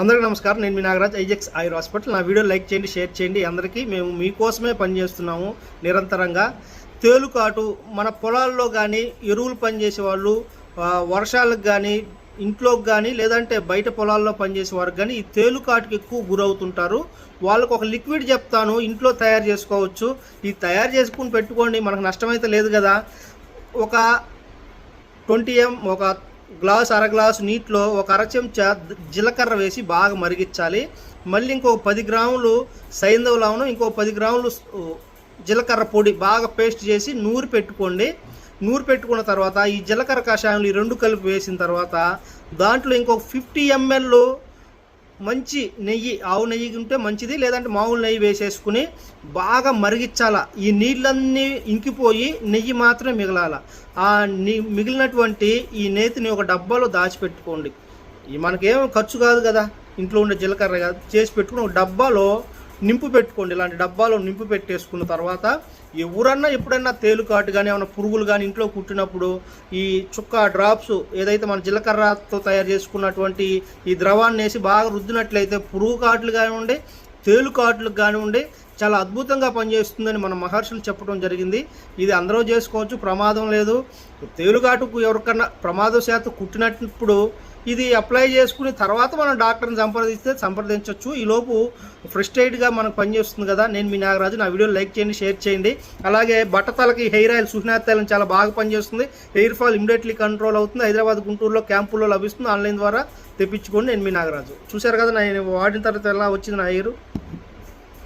అందరికీ నమస్కారం. నేను మీ నాగరాజ్ ఐజెక్స్ ఆయుర్ హాస్పిటల్. నా వీడియో లైక్ చేయండి షేర్ చేయండి. అందరికీ మేము మీకోసమే పనిచేస్తున్నాము నిరంతరంగా. తేలుకాటు మన పొలాల్లో కానీ ఎరువులు పనిచేసే వాళ్ళు వర్షాలకు కానీ ఇంట్లోకి కానీ లేదంటే బయట పొలాల్లో పనిచేసే వారికి కానీ ఈ తేలుకాటుకి ఎక్కువ గురవుతుంటారు. వాళ్ళకు ఒక లిక్విడ్ చెప్తాను ఇంట్లో తయారు చేసుకోవచ్చు. ఇది తయారు చేసుకుని పెట్టుకోండి మనకు నష్టమైతే లేదు కదా. ఒక ట్వంటీ ఎం ఒక గ్లాస్ అర గ్లాసు నీటిలో ఒక అర చెంచా జీలకర్ర వేసి బాగా మరిగించాలి. మళ్ళీ ఇంకో పది గ్రాములు సైంధవ లవణం ఇంకో పది గ్రాములు జీలకర్ర పొడి బాగా పేస్ట్ చేసి నూరి పెట్టుకోండి. నూరు పెట్టుకున్న తర్వాత ఈ జీలకర్ర కషాయంలో ఈ రెండు కలిపి వేసిన తర్వాత దాంట్లో ఇంకొక ఫిఫ్టీ ఎంఎల్ మంచి నెయ్యి ఆవు నెయ్యి ఉంటే మంచిది లేదంటే మామూలు నెయ్యి వేసేసుకుని బాగా మరిగించాల. ఈ నీళ్ళన్నీ ఇంకిపోయి నెయ్యి మాత్రమే మిగలాల. ఆ మిగిలినటువంటి ఈ నేతిని ఒక డబ్బాలో దాచిపెట్టుకోండి. ఈ మనకేం ఖర్చు కాదు కదా. ఇంట్లో ఉండే జీలకర్ర కాదు చేసి పెట్టుకుని ఒక డబ్బాలో నింపు పెట్టుకోండి ఇలాంటి డబ్బాలో నింపు పెట్టేసుకున్న తర్వాత ఎవరన్నా ఎప్పుడన్నా తేలుకాటు కానీ ఏమైనా పురుగులు కానీ ఇంట్లో కుట్టినప్పుడు ఈ చుక్క డ్రాప్స్ ఏదైతే మన జీలకర్రతో తయారు చేసుకున్నటువంటి ఈ ద్రవాన్ని వేసి బాగా రుద్దినట్లయితే పురుగు కాట్లు కానివ్వండి తేలుకాట్లకు కానివ్వండి చాలా అద్భుతంగా పనిచేస్తుందని మన మహర్షులు చెప్పడం జరిగింది. ఇది అందరూ చేసుకోవచ్చు ప్రమాదం లేదు. తేలుగాటుకు ఎవరికన్నా ప్రమాదశాత్తు కుట్టినప్పుడు ఇది అప్లై చేసుకుని తర్వాత మనం డాక్టర్ని సంప్రదిస్తే సంప్రదించవచ్చు ఈలోపు ఫ్రస్ట్రేట్గా మనకు పనిచేస్తుంది కదా. నేను మీ నాగరాజు నా వీడియో లైక్ చేయండి షేర్ చేయండి. అలాగే బట్టతలకి హెయిర్ ఆయిల్ సుష్నాతైలం చాలా బాగా పనిచేస్తుంది. హెయిర్ ఫాల్ ఇమీడియట్లీ కంట్రోల్ అవుతుంది. హైదరాబాద్ గుంటూరులో క్యాంపుల్లో లభిస్తుంది. ఆన్లైన్ ద్వారా తెప్పించుకోండి. నేను మీ నాగరాజు. చూశారు కదా నేను వాడిన తర్వాత ఎలా వచ్చింది నా హెయిర్?